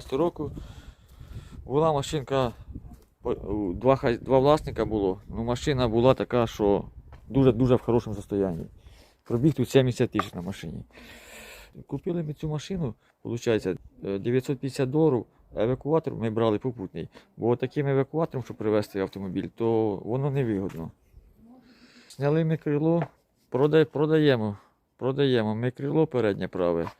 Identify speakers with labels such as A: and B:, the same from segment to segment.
A: 2013 року. Була машинка, два, два власника було. Ну, машина була така, що дуже-дуже в хорошому стані. Пробіг тут 70 тисяч на машині. Купили ми цю машину, виходить, 950 доларів. Евакуатор ми брали попутний. Бо таким евакуатором, щоб привезти автомобіль, то воно невигодно. Зняли ми крило, продаємо. Продаємо. Ми крило переднє праве.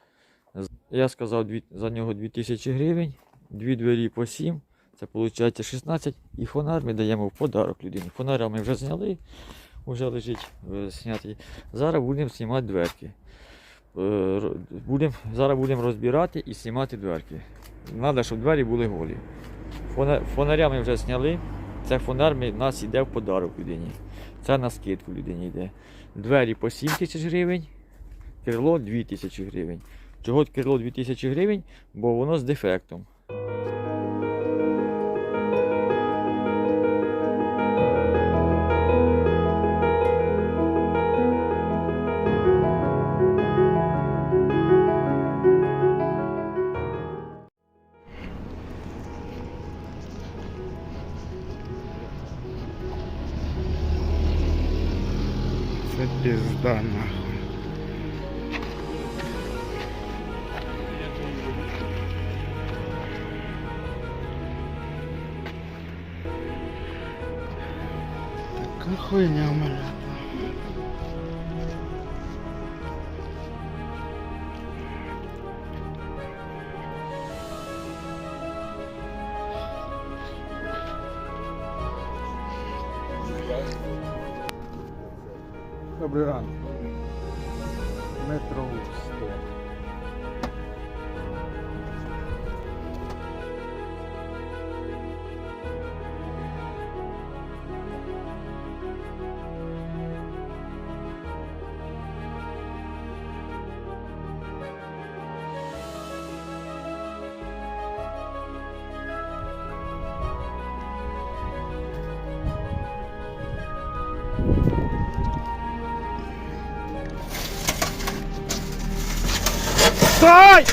A: Я сказав за нього 2000 гривень, дві двері по 7, це виходить 16. І фонар ми даємо в подарок людині. Фонаря ми вже зняли, вже лежить е, знятий. Зараз будемо знімати дверки. Е, Будем, зараз будемо розбирати і знімати дверки. Треба, щоб двері були голі. Фонаря ми вже зняли. Це фонар в нас йде в подарок людині. Це на скидку людині йде. Двері по 7 тисяч гривень, крило 2 тисячі гривень. Чого крило 2 тисячі гривень? Бо воно з дефектом.
B: Добрий ранок. Метро 100. Стой!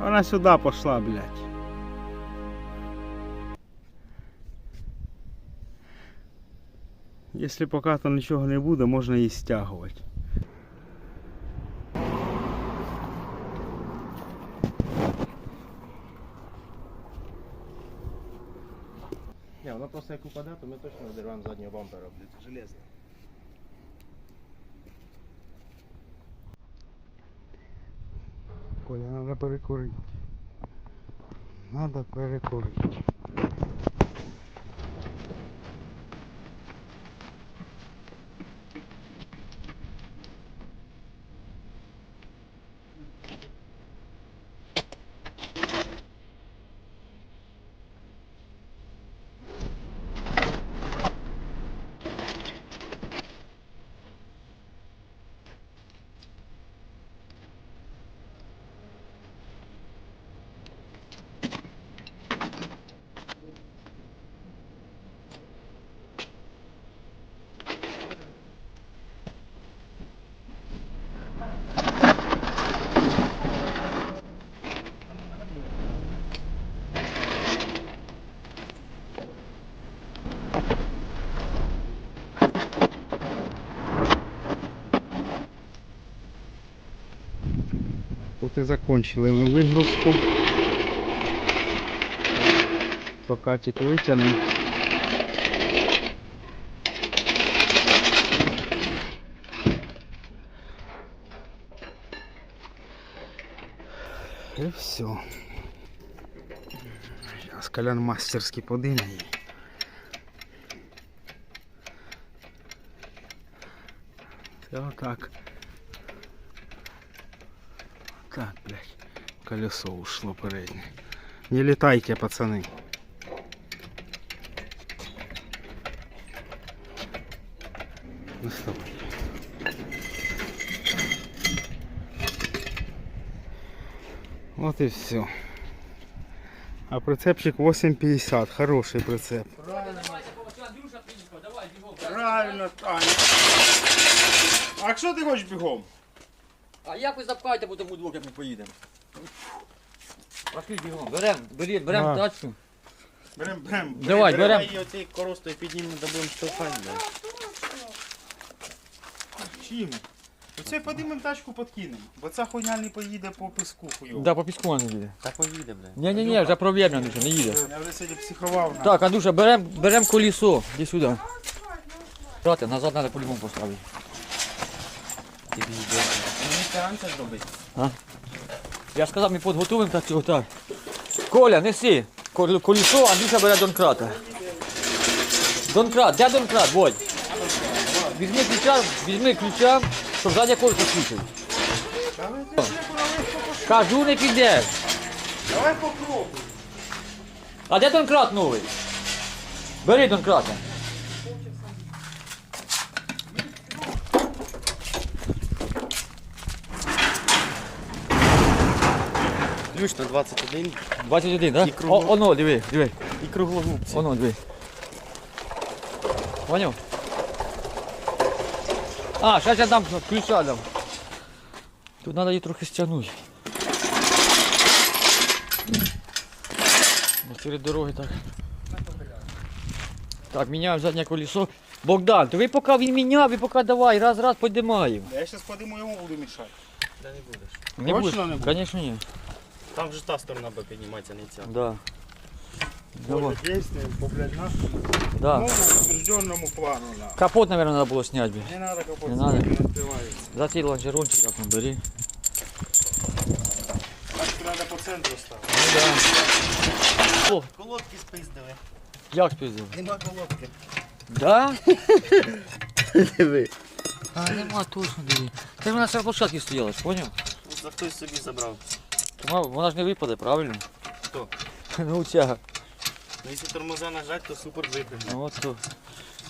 B: Вона сюди пішла, блядь. Якщо поки то нічого не буде, можна її стягувати.
C: Не, воно просто як упаде, то ми точно одірвемо заднього бампера, блядь, це железно.
B: Коля, надо перекурить надо перекурити. Тут закончили ми вигрузку. Прокатик витягнемо. І все. Зараз колян мастерський подиме її. Це. Так, блядь, колесо ушло переднее. Не летайте, пацаны. Ну стоп. Вот и все. А прицепчик 8,50. Хороший прицеп.
C: Правильно, Таня. А що ти хочеш бігом?
A: А як ви запхаєте по тому двох, як ми поїдемо? Пошли бігом. Берем, бери, берем
B: А.
A: тачку.
C: Берем, берем.
A: Давай, берем.
C: І оцей коростою піднімемо, да будемо штовхати, блядь. Чим? Оце подимемо тачку подкинемо, бо ця хуйня не поїде по піску хуйово.
A: Да, по піску не їде.
C: Та поїде, блядь.
A: Ні, ні, ні, вже провірено, Андрюша, не їде.
C: Я вже сьогодні психував. на.
A: Так, Андрюша, берем, берем колесо. Іди сюди. Брате, назад треба по-любому поставити.
C: Тобі йде. Мені старанця зробити.
A: Я ж сказав, ми підготуємо так цього так. Коля, неси. Кол- Колесо, Андрюша бере донкрата. Донкрат, де донкрат, Водь? Візьми ключа, візьми ключа, щоб заднє колесо включити. Кажу, не підеш.
C: Давай попробуй.
A: А де донкрат новий? Бери донкрата.
C: Ключ на 21
A: 21, так?
C: І
A: Да?
C: кругло.
A: О, оно, диви, диви.
C: і круглогубці.
A: Оно, диви. Поняв? А, зараз я дам ключа дам. Тут треба її трохи стягнути. Ну, Серед дороги так. Так, міняємо заднє колесо. Богдан, то ви поки він міняв, ви поки давай, раз, раз подимаємо.
C: Я зараз подиму йому буду мішати. Не Точно не буде?
A: Звісно, ні.
C: Там же та сторона буде підніматися, не ця.
A: Да. Давай.
C: Действуем по блядь, нашому
A: Да.
C: новому утвержденному плану. На.
A: Капот, мабуть, треба було зняти. блін.
C: Не надо капот,
A: Не надо.
C: не відкривається.
A: За цей лонжерончик так ну, бери.
C: Тачку треба по центру ставити.
A: Ну да. О,
C: Колодки спиздили.
A: як спіздив?
C: Нема колодки.
A: Да?
C: Диви.
A: А, нема точно диви. Це ж вона на площадці стояла, ж, поняв?
C: За хтось собі забрав.
A: Вона, вона ж не випаде, правильно?
C: Хто?
A: Ну ця.
C: Ну, якщо тормоза нажать, то супер випрямить.
A: Ну от то.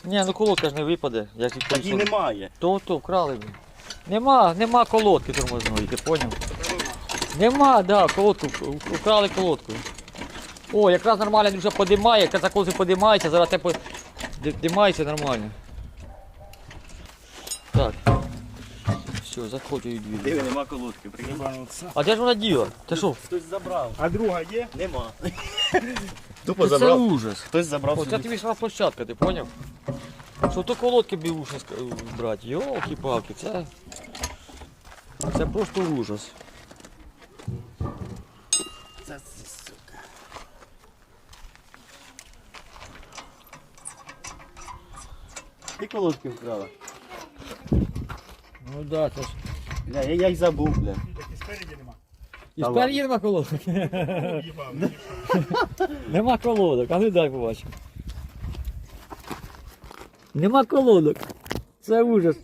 A: Ні, ну колодка ж не випаде, як і колесо.
C: немає.
A: То, то, вкрали блін. Нема, нема колодки тормозної, ти поняв? Нема, да, колодку, вкрали колодку. О, якраз нормально дуже подимає, якраз за подимається, зараз те по... ди- димається нормально. Так. Все, заходжу і дві.
C: Диви, нема колодки, прикинь.
A: А де ж вона діла? Ти що?
C: Хтось забрав.
B: А друга є?
C: Нема. Тупо
A: Це
C: забрав.
A: ужас.
C: Хтось забрав
A: Оце
C: собі.
A: тобі ж площадка, ти поняв? Що то колодки бівушні брати, йолки-палки, це. Це просто ужас.
C: Це, сука. Ти колодки вкрала.
A: Ну да, це ж.
C: Бля, я, я й забув, бля.
B: І спереді нема.
A: І
C: Та
A: тепер є нема колодок.
B: Їбав.
A: Нема колодок, а ну дай побачимо. Нема колодок. Це ужас.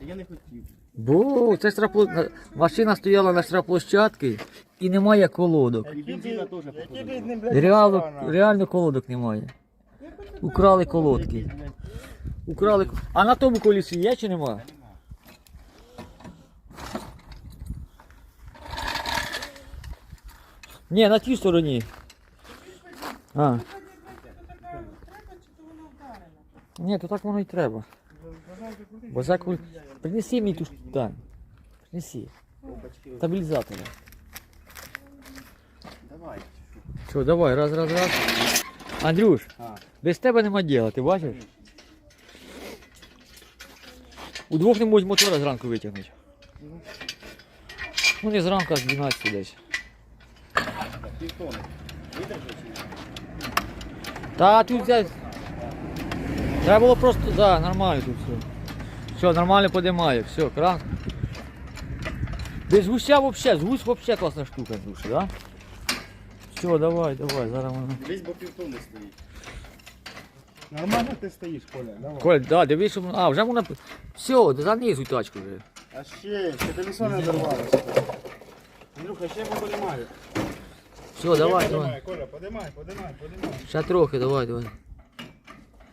C: Я не хотів.
A: Бо це штрафпло... машина стояла на штрафплощадці і немає колодок.
C: І бензина теж походу.
A: Реально, реально колодок немає. Украли колодки. Украли. А на тому колесі є чи нема? Ні, на тій стороні. А. Ні, то так воно і треба. Бо за куль... Принеси мені ту ш- так. Принеси. Стабілізатора.
C: Давай.
A: Що, давай, раз, раз, раз. Андрюш, без тебе нема діла, ти бачиш? Удвох не можуть мотора зранку витягнути. Ну не зранку, а з 12 десь. Та тут взять. Треба було просто, да, нормально тут все. Все, нормально подимає, все, кран. Без гуся вообще, з гусь вообще класна штука, Андрюша, да? Все, давай, давай, зараз воно.
C: Десь бо півтони стоїть.
B: Нормально ти стоїш, Коля, давай.
A: Коль, да, дивись, що воно. А, вже вона. Все, занизуй тачку вже.
B: А ще, ще колесо не дорвалося. Андрюха, ще подимаю.
A: Все, давай, давай.
B: Коля, подимай, подимай, подимай.
A: Ще трохи, давай, давай.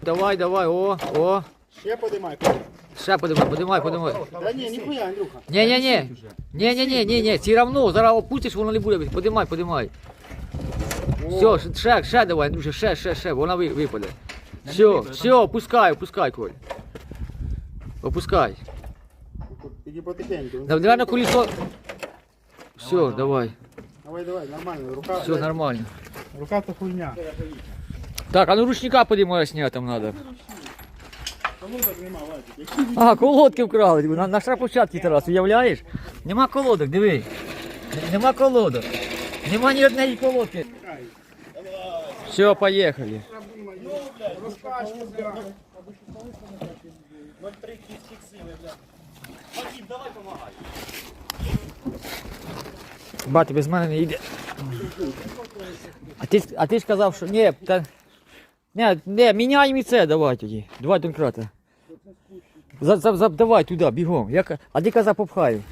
A: Давай, давай, о, о.
B: Ще подимай, Коля.
A: Ще подимай, подимай, подимай.
B: Та ні, ніхуя, Андрюха.
A: Ні, ні, ні. Ні, ні, ні, ні, ні, все равно, зараз опустиш, воно не буде. Подимай, подимай. Все, ще- ще, ще давай, Андрюша, ще, ще, ще, вона ви- випаде. Все, все, опускай, опускай, Коль. Опускай.
C: Тільки потихеньку.
A: Давай на колесо. Все, давай.
C: Давай, давай, нормально. Рука,
A: Все нормально.
C: рука то хуйня.
A: Так, а ну ручника подимай снять там надо.
C: Колодок нема, Вадик. Які
A: А, колодки вкрали. На, на шрапочатки Тарас, уявляєш? Нема колодок, диви. Н- Нема колодок. Нема ні однієї колодки. Все, поїхали. Бати, без мене не йде. А ти, а ти ж казав, що ні, та, ні, ні, міняємо і це, давай тоді. Давай донкрата. За, за, за, давай туди, бігом. Я, а ти казав попхаю.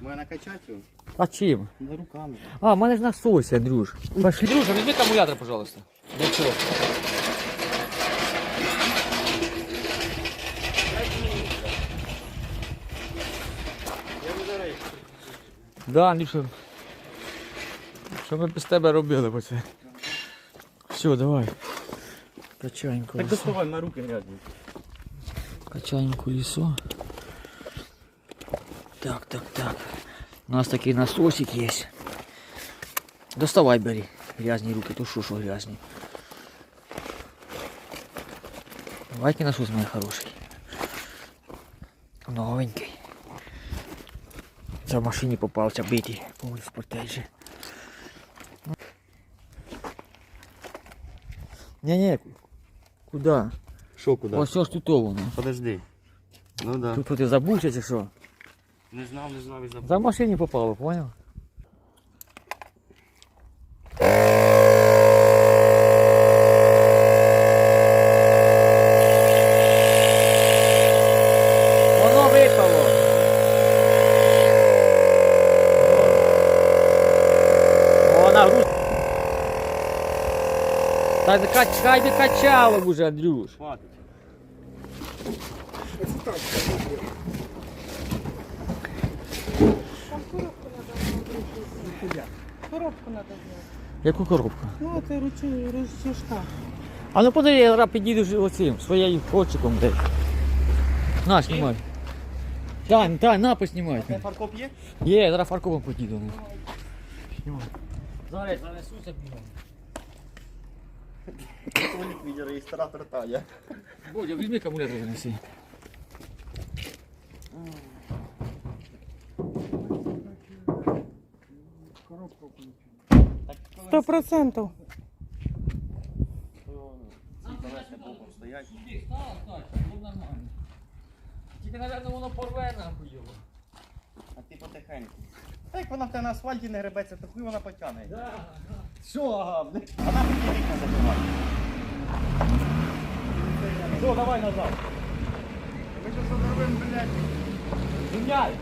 C: Мене накачати його?
A: А чим?
C: Не руками.
A: А, в мене ж насос, Андрюш. Пошли. Андрюша, візьми акумулятор, пожалуйста. Для чого? Да, Андрюша. Що ми без тебе робили по це? Все, давай. Качаємо колесо.
C: доставай на руки грязні.
A: Качаємо колесо. Так, так, так. У нас такий насосик є. Доставай, бери. Грязні руки, то що, що грязні. Давайте насос мой хороший. Новенький. Це в машині попався битий, повний спортежі. Ні-ні, куди?
C: Що куди?
A: Ось ось тут воно.
C: Подожди. Ну да.
A: Тут, тут ти забувся чи що?
C: Не знав, не знав і забув.
A: За машині попало, понял? Воно випало. О, нагруз. Та кач- хай би качало б уже, Андрюш.
C: Хватить.
D: Коробку надо взять.
A: Яку коробку?
D: Ну, это ручи, ручишка.
A: А ну подивись, я зараз підійду оцим, своєю хочиком десь. На, знімай. Так, так, на, поснімай.
C: Фаркоп є?
A: Є, я зараз фаркопом підійду. ну. Знімай. Зараз занесуся бігом.
C: Толік відеореєстратор Таня.
A: Бодя, візьми акумулятор занеси.
D: Сто процентов.
A: Тільки, мабуть, воно порве нахуй його.
C: А ти потихеньку. Та як вона в тебе на асфальті не гребеться, то хуй вона потягне.
A: Да.
C: Що, ага, блядь? А нам тоді вікна закривати. Все, давай назад. Ми що зробимо, блядь?
A: Звільняй.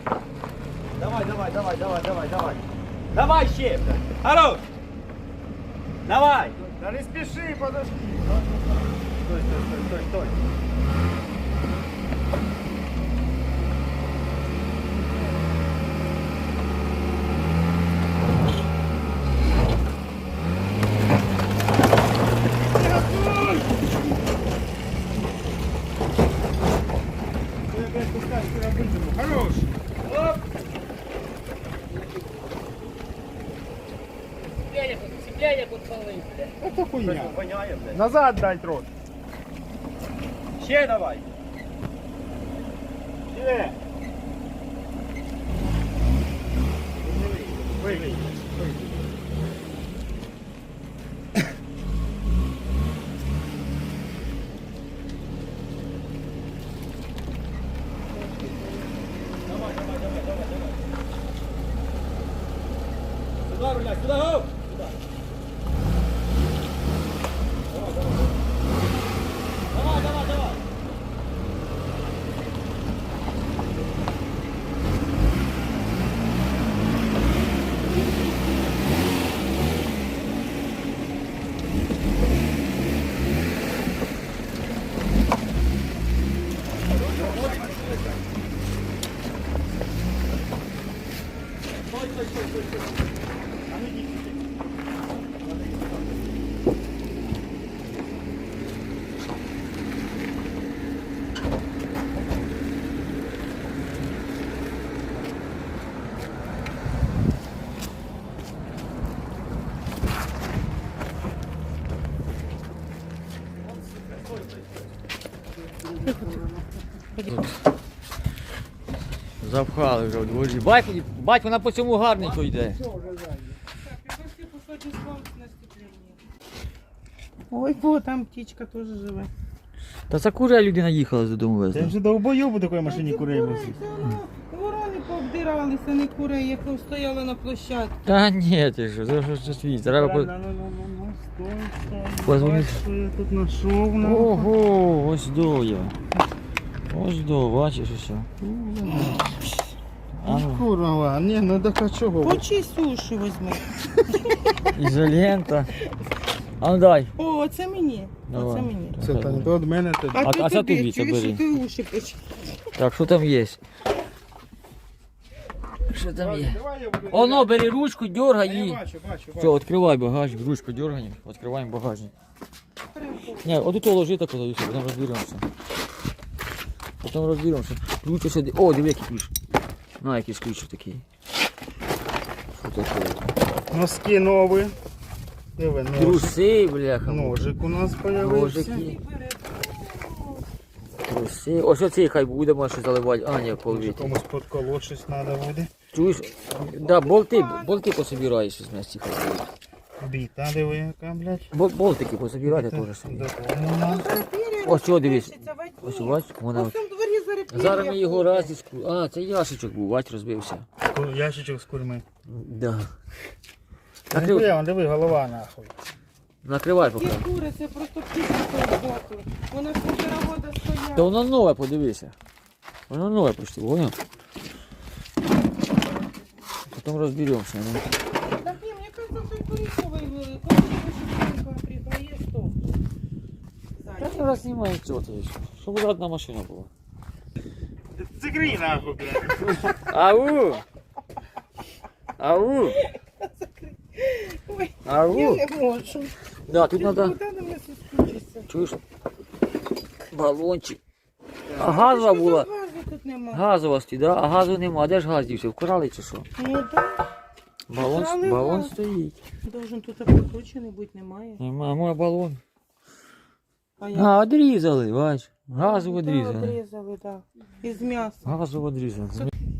C: Давай, давай, давай, давай, давай, давай. Давай ще, блядь. Хорош. Давай. Да не спеши, подожди. Стой, стой, стой, стой, стой. Воняє, блядь. Назад дай трос. Ще давай. Ще. Вийди.
A: Сюда, Запхали вже в дворі. Батько, батько, вона по цьому гарненько йде.
D: Ой, бо там птічка теж живе.
A: Та це куря людина їхала додому везла.
B: вже до довбойобу такої машині курей
D: везуть. Ворони пообдиралися, не курей, як стояли на площадці.
A: Та ні, ти що, зараз щось свій. Треба Ну,
B: ну, ну, ну стой,
A: стой.
B: Бач, що я тут знайшов. на.
A: Ого, ось до я. Ось до, бачиш усе. А ну,
B: Курва, ні, ну так а чого?
D: Почи суші візьми.
A: ізолента. А ну дай.
D: О, це мені.
A: Давай.
D: Оце мені.
B: Це та не то від мене тоді.
A: А-
D: А,
A: а це
D: тобі,
A: це
D: чуєш,
A: бери.
D: що ти уші почи.
A: Так, що там є? Що там є? Оно, бери ручку, дергай її. Все, відкривай багажник, ручку дергаємо, відкриваємо багажник. Ні, от тут ложи так, от, потім розберемося. Потім розберемося. Ключ ось, О, диви, який ключ. На, якийсь ключик такий. Що таке?
B: Носки нові. Диви, ножик.
A: Труси, бляха.
B: Ножик у нас появився.
A: Ножики. Труси. Ось оцей хай будемо щось заливати. А, ні, полвіти.
B: комусь подколоть щось треба буде.
A: Чуєш? Да, болти, болти пособираєш з місця хай.
B: Біта, диви, яка, блядь.
A: Бол- Болтики пособирайте теж собі.
B: Доповнена.
A: Ось що, дивись. Ось бач, вона.
D: Ось дворі зараз
A: Зараз ми його раз диску. А, це яшечок був, бач, розбився.
B: Ку- Ящичок з курми.
A: Да. Накрив...
B: ніхуя, вон, диви, голова нахуй.
A: Накривай поки.
D: Ті кури, це просто птичка боку. Вона півтора года
A: Та
D: стояла.
A: воно нове, подивися. Воно нове почти, воно. Потім розберемося. Ну.
D: Так ні, мені кажется, той куріковий вили. Коли Шевченко приїхала, є сто.
A: Та не раз знімає цього, то є. щоб вже одна машина була.
B: Закрий нахуй, блядь.
A: Ау! Ау!
D: Ой, я
A: Ау!
D: не можу.
A: Да, тут треба,
D: Куди на мене соскучишся?
A: чуєш, балончик. А газова була.
D: Нема.
A: Газова стоїть, да? а газу нема. А де ж газ дівся? Вкрали чи що?
D: Ну так.
A: Балон,
D: Вкрали
A: балон
D: газ.
A: стоїть.
D: Должен тут прикручений бути, немає.
A: Нема, мой балон.
D: А я
A: А, одрізали, бач. Газу
D: Да,
A: одрізали.
D: Одрізали, так. Із м'яса.
A: Газу одрізали.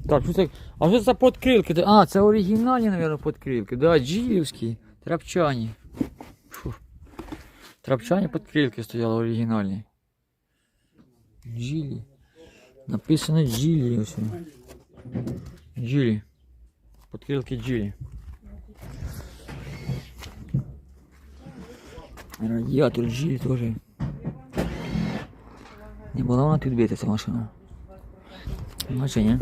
A: Так, що це? А що це за подкрилки? А, це оригінальні, мабуть, подкрилки. Да, джилівські, трапчані. Фу. Трапчані подкрилки стояли оригінальні. Джилі. Написано джилі ось. Джилі. Подкрилки джилі. Радіатор джилі теж. Не була вона тут бити ця машина. Наче ні.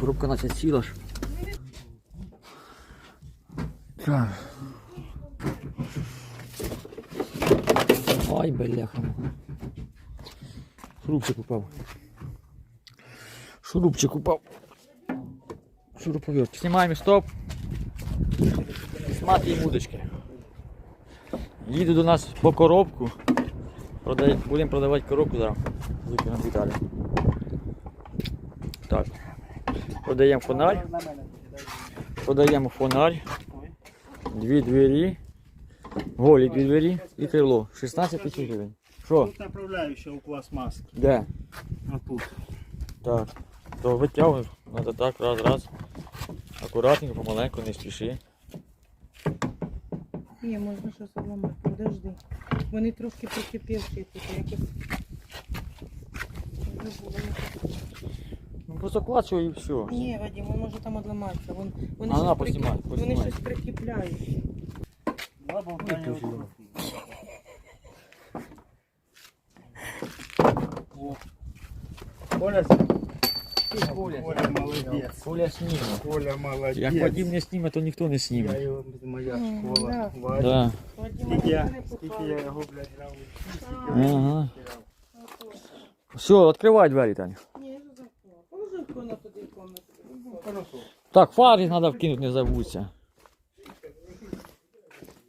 A: Коробка наче ціла ж. Так. Ай, бляха. Шурупчик упав. Шурупчик упав. Шуруповерт. Знімаємо стоп. Смотрим удочки. Їду до нас по коробку. Будемо продавати коробку зараз. Викинемо деталі. Так. Продаємо фонарь. Продаємо фонарь. Дві двері. Голі дві двері і крило. 16 тисяч гривень. Що?
B: Тут направляюча у клас маски.
A: Де?
B: А тут.
A: Так. То витягуєш. Надо так, раз, раз. Акуратненько, помаленьку, не спіши.
D: Ні, можна щось обламати. Подожди. Вони трошки прикипівші тут якось.
A: Ну просто клацаю і все.
D: Ні, Вадим, він може там одламатися. Вон, вони, щось
A: на,
D: прики-
A: поснімай,
D: вони щось прикипляють.
B: Два болтання у Коля,
A: Коля,
B: Коля молодець.
A: Коля сніме.
B: Коля молодець.
A: Як Вадим не сніме, то ніхто не
B: Я
A: сніме.
B: його, моя школа.
D: да.
A: Да.
B: Скільки я, скільки я його, блядь, грав.
A: Ага. Все, відкривай двері, Таня.
D: Ні, я вже замкнула. Положи в туди в комнату.
B: Хорошо.
A: Так, фари треба вкинути, не забудься.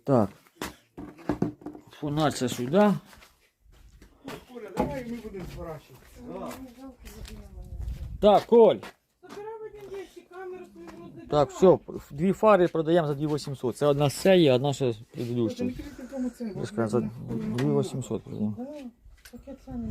A: Так. Фонарь це сюди.
B: Коля, давай ми будемо сворачувати.
A: Так, Коль. Так, все, дві фари продаємо за 2800. Це одна з цієї, одна ще предыдуща. скажу, за 2800 продаємо.